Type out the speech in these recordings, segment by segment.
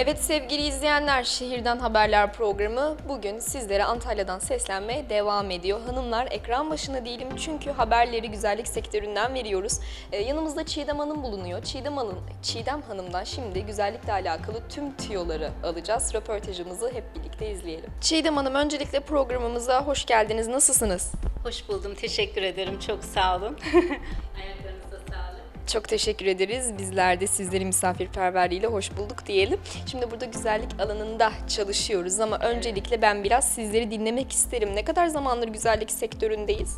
Evet sevgili izleyenler, Şehirden Haberler programı bugün sizlere Antalya'dan seslenmeye devam ediyor. Hanımlar ekran başına değilim çünkü haberleri güzellik sektöründen veriyoruz. Ee, yanımızda Çiğdem Hanım bulunuyor. Çiğdem Hanım, Çiğdem Hanım'dan şimdi güzellikle alakalı tüm tüyoları alacağız. Röportajımızı hep birlikte izleyelim. Çiğdem Hanım öncelikle programımıza hoş geldiniz. Nasılsınız? Hoş buldum. Teşekkür ederim. Çok sağ olun. Sağlık. Çok teşekkür ederiz. Bizler de sizleri misafirperverliğiyle hoş bulduk diyelim. Şimdi burada güzellik alanında çalışıyoruz ama öncelikle ben biraz sizleri dinlemek isterim. Ne kadar zamandır güzellik sektöründeyiz?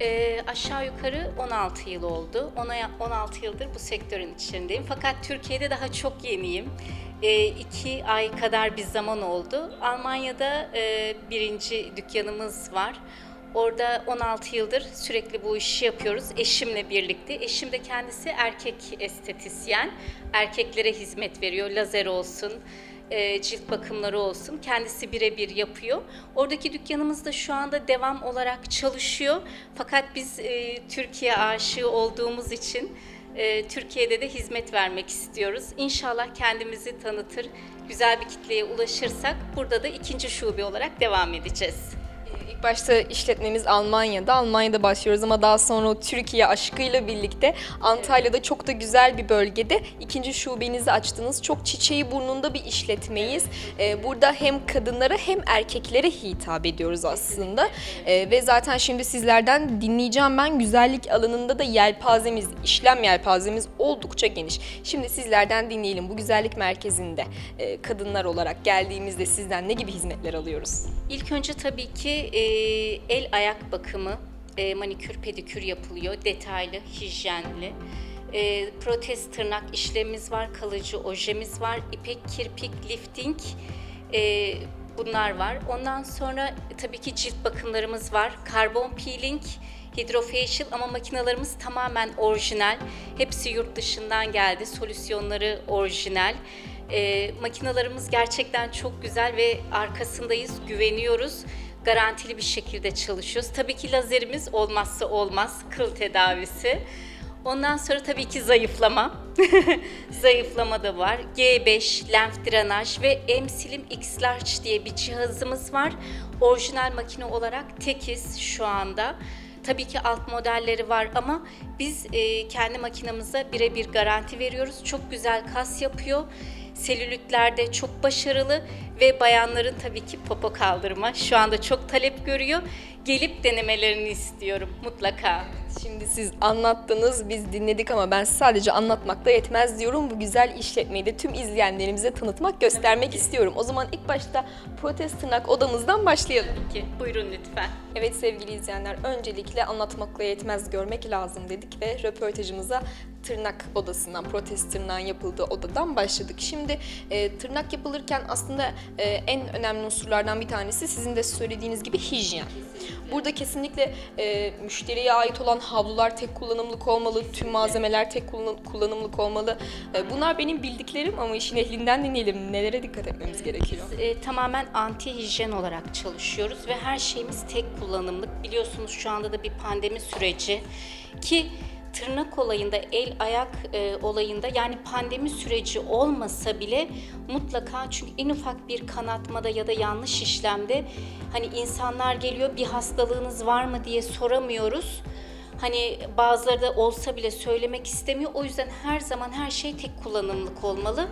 Ee, aşağı yukarı 16 yıl oldu. Ona 16 yıldır bu sektörün içindeyim. Fakat Türkiye'de daha çok yeniyim. Ee, iki ay kadar bir zaman oldu. Almanya'da e, birinci dükkanımız var. Orada 16 yıldır sürekli bu işi yapıyoruz eşimle birlikte. Eşim de kendisi erkek estetisyen. Erkeklere hizmet veriyor. Lazer olsun, e, cilt bakımları olsun. Kendisi birebir yapıyor. Oradaki dükkanımız da şu anda devam olarak çalışıyor. Fakat biz e, Türkiye aşığı olduğumuz için e, Türkiye'de de hizmet vermek istiyoruz. İnşallah kendimizi tanıtır, güzel bir kitleye ulaşırsak burada da ikinci şube olarak devam edeceğiz. İlk başta işletmemiz Almanya'da. Almanya'da başlıyoruz ama daha sonra o Türkiye aşkıyla birlikte Antalya'da çok da güzel bir bölgede ikinci şubenizi açtınız. Çok çiçeği burnunda bir işletmeyiz. Ee, burada hem kadınlara hem erkeklere hitap ediyoruz aslında. Ee, ve zaten şimdi sizlerden dinleyeceğim ben güzellik alanında da yelpazemiz, işlem yelpazemiz oldukça geniş. Şimdi sizlerden dinleyelim bu güzellik merkezinde e, kadınlar olarak geldiğimizde sizden ne gibi hizmetler alıyoruz? İlk önce tabii ki e, el ayak bakımı, e, manikür pedikür yapılıyor, detaylı, hijyenli. E, protez tırnak işlemimiz var, kalıcı ojemiz var, ipek kirpik lifting e, bunlar var. Ondan sonra tabii ki cilt bakımlarımız var, karbon peeling, hidrofacial ama makinalarımız tamamen orijinal. Hepsi yurt dışından geldi, solüsyonları orijinal. E, makinalarımız gerçekten çok güzel ve arkasındayız, güveniyoruz. Garantili bir şekilde çalışıyoruz. Tabii ki lazerimiz olmazsa olmaz, kıl tedavisi. Ondan sonra tabii ki zayıflama. zayıflama da var. G5, lenf drenaj ve Emsilim X Large diye bir cihazımız var. Orijinal makine olarak tekiz şu anda. Tabii ki alt modelleri var ama biz e, kendi makinamıza birebir garanti veriyoruz. Çok güzel kas yapıyor. Selülitlerde çok başarılı ve bayanların tabii ki popo kaldırma şu anda çok talep görüyor. Gelip denemelerini istiyorum mutlaka. Şimdi siz anlattınız, biz dinledik ama ben sadece anlatmakla yetmez diyorum. Bu güzel işletmeyi de tüm izleyenlerimize tanıtmak, göstermek istiyorum. O zaman ilk başta protez tırnak odamızdan başlayalım. Peki buyurun lütfen. Evet sevgili izleyenler, öncelikle anlatmakla yetmez, görmek lazım dedik ve röportajımıza tırnak odasından, protez tırnağın yapıldığı odadan başladık. Şimdi e, tırnak yapılırken aslında e, en önemli unsurlardan bir tanesi sizin de söylediğiniz gibi hijyen. Burada kesinlikle e, müşteriye ait olan havlular tek kullanımlık olmalı, tüm malzemeler tek kullan- kullanımlık olmalı. E, bunlar benim bildiklerim ama işin ehlinden dinleyelim. Nelere dikkat etmemiz gerekiyor? E, tamamen anti hijyen olarak çalışıyoruz ve her şeyimiz tek kullanımlık. Biliyorsunuz şu anda da bir pandemi süreci ki tırnak olayında, el ayak e, olayında yani pandemi süreci olmasa bile mutlaka çünkü en ufak bir kanatmada ya da yanlış işlemde hani insanlar geliyor bir hastalığınız var mı diye soramıyoruz. Hani bazıları da olsa bile söylemek istemiyor. O yüzden her zaman her şey tek kullanımlık olmalı.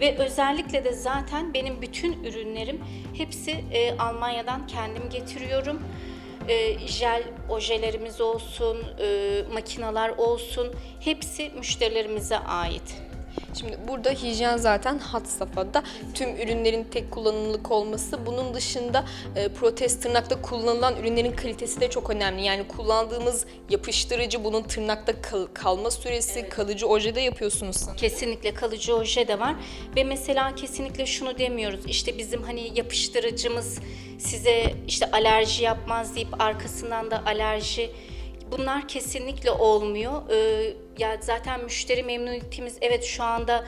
Ve özellikle de zaten benim bütün ürünlerim hepsi e, Almanya'dan kendim getiriyorum. E, jel ojelerimiz olsun, e, makinalar olsun hepsi müşterilerimize ait. Şimdi burada hijyen zaten hat safhada. Tüm ürünlerin tek kullanımlık olması. Bunun dışında e, protez tırnakta kullanılan ürünlerin kalitesi de çok önemli. Yani kullandığımız yapıştırıcı, bunun tırnakta kal- kalma süresi, kalıcı ojede yapıyorsunuz sanırım. Kesinlikle kalıcı oje de var ve mesela kesinlikle şunu demiyoruz işte bizim hani yapıştırıcımız size işte alerji yapmaz deyip arkasından da alerji bunlar kesinlikle olmuyor. Ee, ya zaten müşteri memnuniyetimiz evet şu anda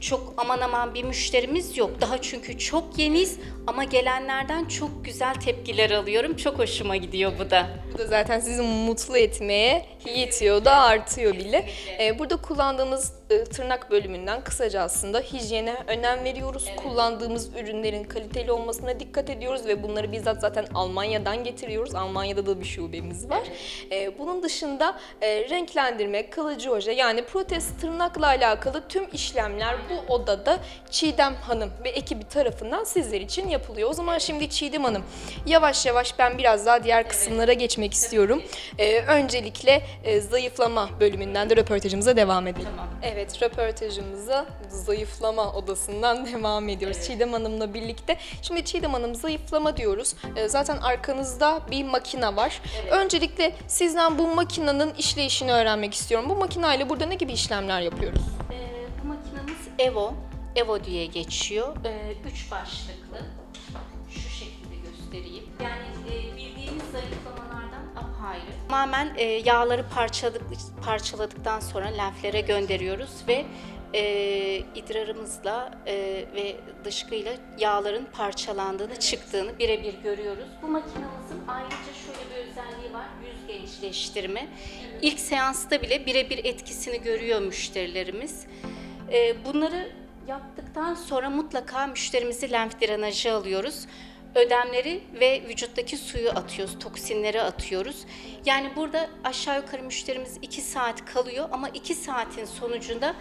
çok aman aman bir müşterimiz yok. Daha çünkü çok yeniyiz ama gelenlerden çok güzel tepkiler alıyorum. Çok hoşuma gidiyor bu da. Bu da zaten sizi mutlu etmeye yetiyor da artıyor bile. E, burada kullandığımız tırnak bölümünden kısaca aslında hijyene önem veriyoruz. Kullandığımız ürünlerin kaliteli olmasına dikkat ediyoruz ve bunları bizzat zaten Almanya'dan getiriyoruz. Almanya'da da bir şubemiz var. E, bunun dışında e, renklendirme, kalıcı oje yani protez tırnakla alakalı tüm işlemler bu odada Çiğdem Hanım ve ekibi tarafından sizler için yapılıyor. O zaman şimdi Çiğdem Hanım yavaş yavaş ben biraz daha diğer kısımlara geçmek istiyorum. E, öncelikle e, zayıflama bölümünden de röportajımıza devam edelim. Tamam. Evet, röportajımıza zayıflama odasından devam ediyoruz Çiğdem Hanım'la birlikte. Şimdi Çiğdem Hanım zayıflama diyoruz. Ee, Zaten arkanızda bir makina var. Öncelikle sizden bu makinenin işleyişini öğrenmek istiyorum. Bu makinayla burada ne gibi işlemler yapıyoruz? Ee, bu makinamız Evo. Evo diye geçiyor. Ee, üç başlıklı. Şu şekilde göstereyim. Yani e, bildiğimiz zayıflamalardan apayrı. Tamamen e, yağları parçaladık, parçaladıktan sonra lenflere gönderiyoruz ve e, idrarımızla e, ve dışkıyla yağların parçalandığını, çıktığını birebir görüyoruz. Bu makinamızın ayrıca şöyle bir özelliği var, yüz gençleştirme. İlk seansta bile birebir etkisini görüyor müşterilerimiz. E, bunları yaptıktan sonra mutlaka müşterimizi lenf drenajı alıyoruz. Ödemleri ve vücuttaki suyu atıyoruz, toksinleri atıyoruz. Yani burada aşağı yukarı müşterimiz 2 saat kalıyor ama 2 saatin sonucunda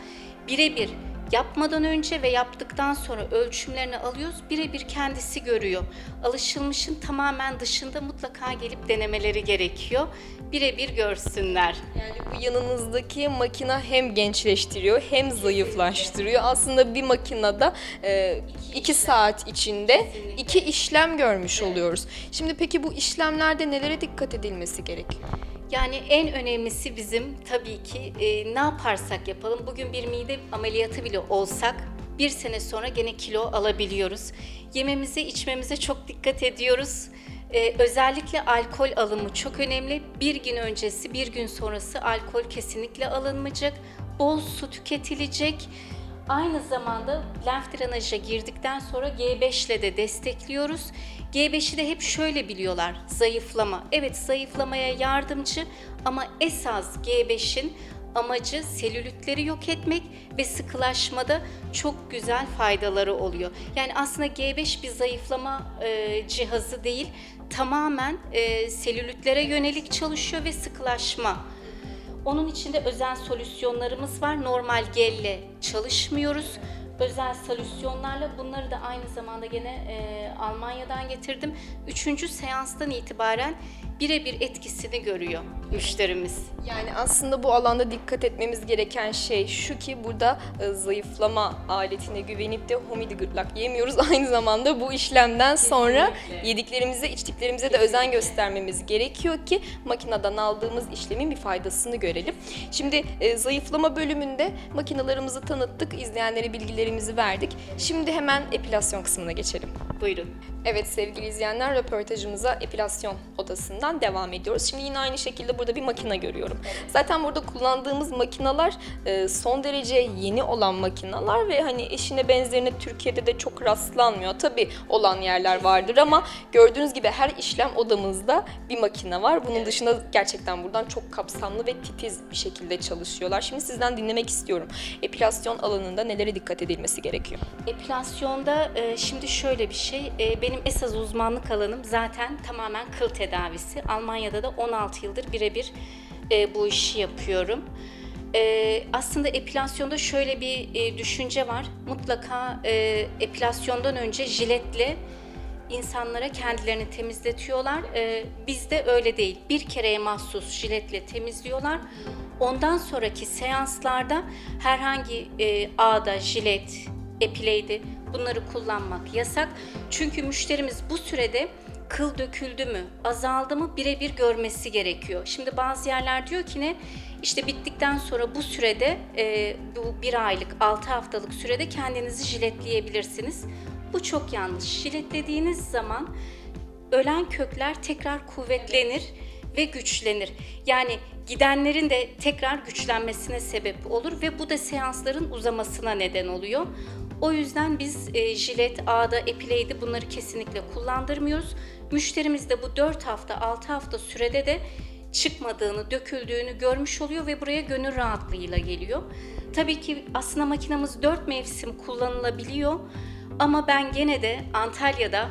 birebir yapmadan önce ve yaptıktan sonra ölçümlerini alıyoruz. Birebir kendisi görüyor. Alışılmışın tamamen dışında mutlaka gelip denemeleri gerekiyor. Birebir görsünler. Yani bu yanınızdaki makina hem gençleştiriyor hem zayıflaştırıyor. Aslında bir makinede e, iki saat içinde iki işlem görmüş oluyoruz. Şimdi peki bu işlemlerde nelere dikkat edilmesi gerekiyor? Yani en önemlisi bizim tabii ki e, ne yaparsak yapalım. Bugün bir mide ameliyatı bile olsak bir sene sonra gene kilo alabiliyoruz. Yememize, içmemize çok dikkat ediyoruz. E, özellikle alkol alımı çok önemli. Bir gün öncesi, bir gün sonrası alkol kesinlikle alınmayacak. Bol su tüketilecek. Aynı zamanda lenf drenaja girdikten sonra G5 ile de destekliyoruz. G5'i de hep şöyle biliyorlar, zayıflama. Evet zayıflamaya yardımcı ama esas G5'in amacı selülitleri yok etmek ve sıkılaşmada çok güzel faydaları oluyor. Yani aslında G5 bir zayıflama e, cihazı değil, tamamen e, selülitlere yönelik çalışıyor ve sıkılaşma. Onun içinde özel solüsyonlarımız var. Normal gelle çalışmıyoruz. Özel solüsyonlarla bunları da aynı zamanda gene e, Almanya'dan getirdim. Üçüncü seanstan itibaren birebir etkisini görüyor müşterimiz. Yani aslında bu alanda dikkat etmemiz gereken şey şu ki burada e, zayıflama aletine güvenip de homidi gırtlak yemiyoruz. Aynı zamanda bu işlemden sonra Kesinlikle. yediklerimize, içtiklerimize de özen göstermemiz gerekiyor ki makineden aldığımız işlemin bir faydasını görelim. Şimdi e, zayıflama bölümünde makinalarımızı tanıttık, izleyenlere bilgilerimizi verdik. Şimdi hemen epilasyon kısmına geçelim. Buyurun. Evet sevgili izleyenler röportajımıza epilasyon odasından devam ediyoruz. Şimdi yine aynı şekilde burada bir makine görüyorum. Zaten burada kullandığımız makineler e, son derece yeni olan makineler ve hani eşine benzerine Türkiye'de de çok rastlanmıyor. Tabii olan yerler vardır ama gördüğünüz gibi her işlem odamızda bir makine var. Bunun dışında gerçekten buradan çok kapsamlı ve titiz bir şekilde çalışıyorlar. Şimdi sizden dinlemek istiyorum. Epilasyon alanında nelere dikkat edilmesi gerekiyor? Epilasyonda e, şimdi şöyle bir şey, e, benim esas uzmanlık alanım zaten tamamen kıl tedavisi. Almanya'da da 16 yıldır birebir e, bu işi yapıyorum. E, aslında epilasyonda şöyle bir düşünce var. Mutlaka epilasyondan önce jiletle insanlara kendilerini temizletiyorlar. Bizde öyle değil. Bir kereye mahsus jiletle temizliyorlar. Ondan sonraki seanslarda herhangi e, ağda, jilet, epileydi bunları kullanmak yasak. Çünkü müşterimiz bu sürede kıl döküldü mü, azaldı mı birebir görmesi gerekiyor. Şimdi bazı yerler diyor ki ne? İşte bittikten sonra bu sürede, e, bu bir aylık, altı haftalık sürede kendinizi jiletleyebilirsiniz. Bu çok yanlış. Jiletlediğiniz zaman ölen kökler tekrar kuvvetlenir ve güçlenir. Yani gidenlerin de tekrar güçlenmesine sebep olur ve bu da seansların uzamasına neden oluyor. O yüzden biz e, jilet, ağda, epileydi bunları kesinlikle kullandırmıyoruz. Müşterimiz de bu 4 hafta, 6 hafta sürede de çıkmadığını, döküldüğünü görmüş oluyor ve buraya gönül rahatlığıyla geliyor. Tabii ki aslında makinamız 4 mevsim kullanılabiliyor ama ben gene de Antalya'da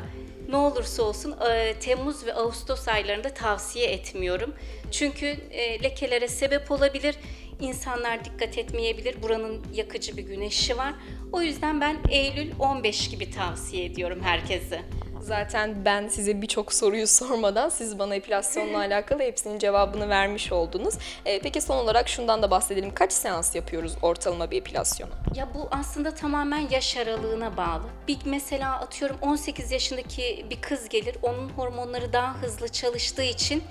ne olursa olsun e, Temmuz ve Ağustos aylarında tavsiye etmiyorum. Çünkü e, lekelere sebep olabilir. İnsanlar dikkat etmeyebilir. Buranın yakıcı bir güneşi var. O yüzden ben Eylül 15 gibi tavsiye ediyorum herkese. Zaten ben size birçok soruyu sormadan siz bana epilasyonla alakalı hepsinin cevabını vermiş oldunuz. Ee, peki son olarak şundan da bahsedelim. Kaç seans yapıyoruz ortalama bir epilasyonu? Ya bu aslında tamamen yaş aralığına bağlı. Bir mesela atıyorum 18 yaşındaki bir kız gelir. Onun hormonları daha hızlı çalıştığı için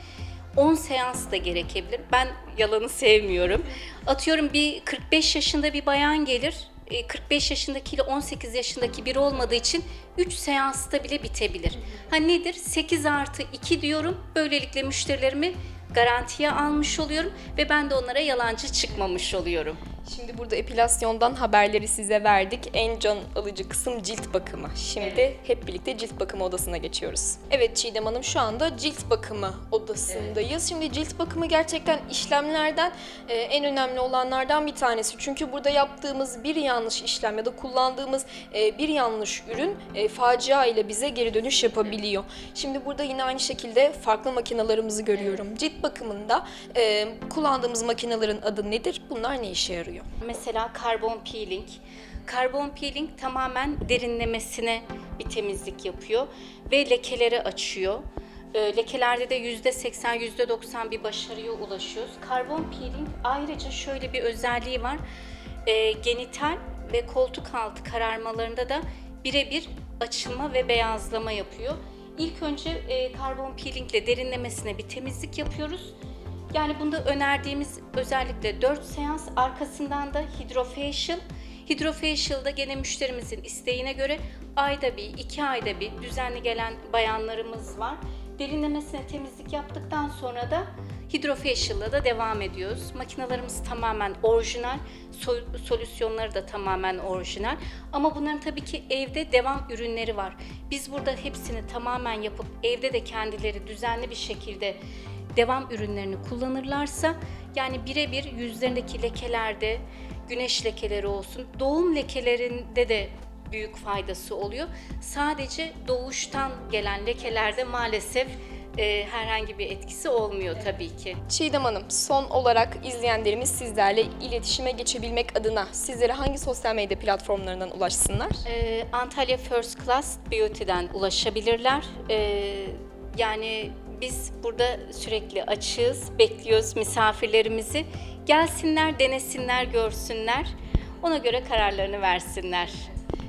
10 seans da gerekebilir. Ben yalanı sevmiyorum. Atıyorum bir 45 yaşında bir bayan gelir. E, 45 yaşındakiyle 18 yaşındaki biri olmadığı için 3 seansta bile bitebilir. Ha nedir? 8 artı 2 diyorum. Böylelikle müşterilerimi garantiye almış oluyorum ve ben de onlara yalancı çıkmamış oluyorum. Şimdi burada epilasyondan haberleri size verdik. En can alıcı kısım cilt bakımı. Şimdi hep birlikte cilt bakımı odasına geçiyoruz. Evet Çiğdem Hanım şu anda cilt bakımı odasındayız. Şimdi cilt bakımı gerçekten işlemlerden e, en önemli olanlardan bir tanesi. Çünkü burada yaptığımız bir yanlış işlem ya da kullandığımız e, bir yanlış ürün e, facia ile bize geri dönüş yapabiliyor. Şimdi burada yine aynı şekilde farklı makinalarımızı görüyorum. Cilt bakımında e, kullandığımız makinelerin adı nedir? Bunlar ne işe yarıyor? Mesela karbon peeling. Karbon peeling tamamen derinlemesine bir temizlik yapıyor ve lekeleri açıyor. Ee, Lekelerde de %80, %90 bir başarıya ulaşıyoruz. Karbon peeling ayrıca şöyle bir özelliği var. Ee, genital ve koltuk altı kararmalarında da birebir açılma ve beyazlama yapıyor. İlk önce e, karbon peelingle derinlemesine bir temizlik yapıyoruz. Yani bunda önerdiğimiz özellikle 4 seans arkasından da hydrofacial. Hydrofacial'da gene müşterimizin isteğine göre ayda bir, iki ayda bir düzenli gelen bayanlarımız var. Derinlemesine temizlik yaptıktan sonra da hydrofacial'la da devam ediyoruz. Makinalarımız tamamen orijinal, sol- solüsyonları da tamamen orijinal. Ama bunların tabii ki evde devam ürünleri var. Biz burada hepsini tamamen yapıp evde de kendileri düzenli bir şekilde devam ürünlerini kullanırlarsa yani birebir yüzlerindeki lekelerde güneş lekeleri olsun, doğum lekelerinde de büyük faydası oluyor. Sadece doğuştan gelen lekelerde maalesef e, herhangi bir etkisi olmuyor tabii ki. Çiğdem Hanım, son olarak izleyenlerimiz sizlerle iletişime geçebilmek adına sizlere hangi sosyal medya platformlarından ulaşsınlar? Ee, Antalya First Class Beauty'den ulaşabilirler. Ee, yani biz burada sürekli açığız, bekliyoruz misafirlerimizi. Gelsinler, denesinler, görsünler. Ona göre kararlarını versinler.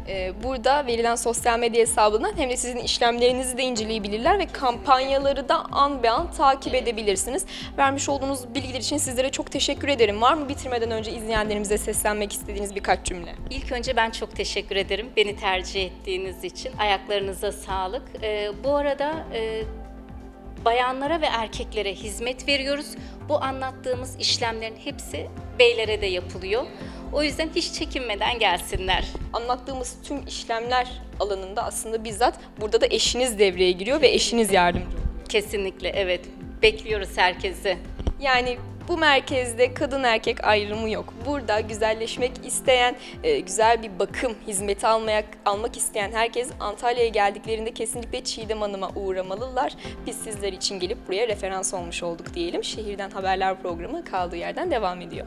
Ee, Burada verilen sosyal medya hesabından hem de sizin işlemlerinizi de inceleyebilirler ve kampanyaları da an be an takip edebilirsiniz. Vermiş olduğunuz bilgiler için sizlere çok teşekkür ederim. Var mı bitirmeden önce izleyenlerimize seslenmek istediğiniz birkaç cümle? İlk önce ben çok teşekkür ederim beni tercih ettiğiniz için. Ayaklarınıza sağlık. Ee, bu arada e, bayanlara ve erkeklere hizmet veriyoruz. Bu anlattığımız işlemlerin hepsi beylere de yapılıyor. O yüzden hiç çekinmeden gelsinler. Anlattığımız tüm işlemler alanında aslında bizzat burada da eşiniz devreye giriyor ve eşiniz yardımcı oluyor. Kesinlikle evet. Bekliyoruz herkesi. Yani bu merkezde kadın erkek ayrımı yok. Burada güzelleşmek isteyen, e, güzel bir bakım hizmeti almaya almak isteyen herkes Antalya'ya geldiklerinde kesinlikle Çiğdem Hanım'a uğramalılar. Biz sizler için gelip buraya referans olmuş olduk diyelim. Şehirden Haberler programı kaldığı yerden devam ediyor.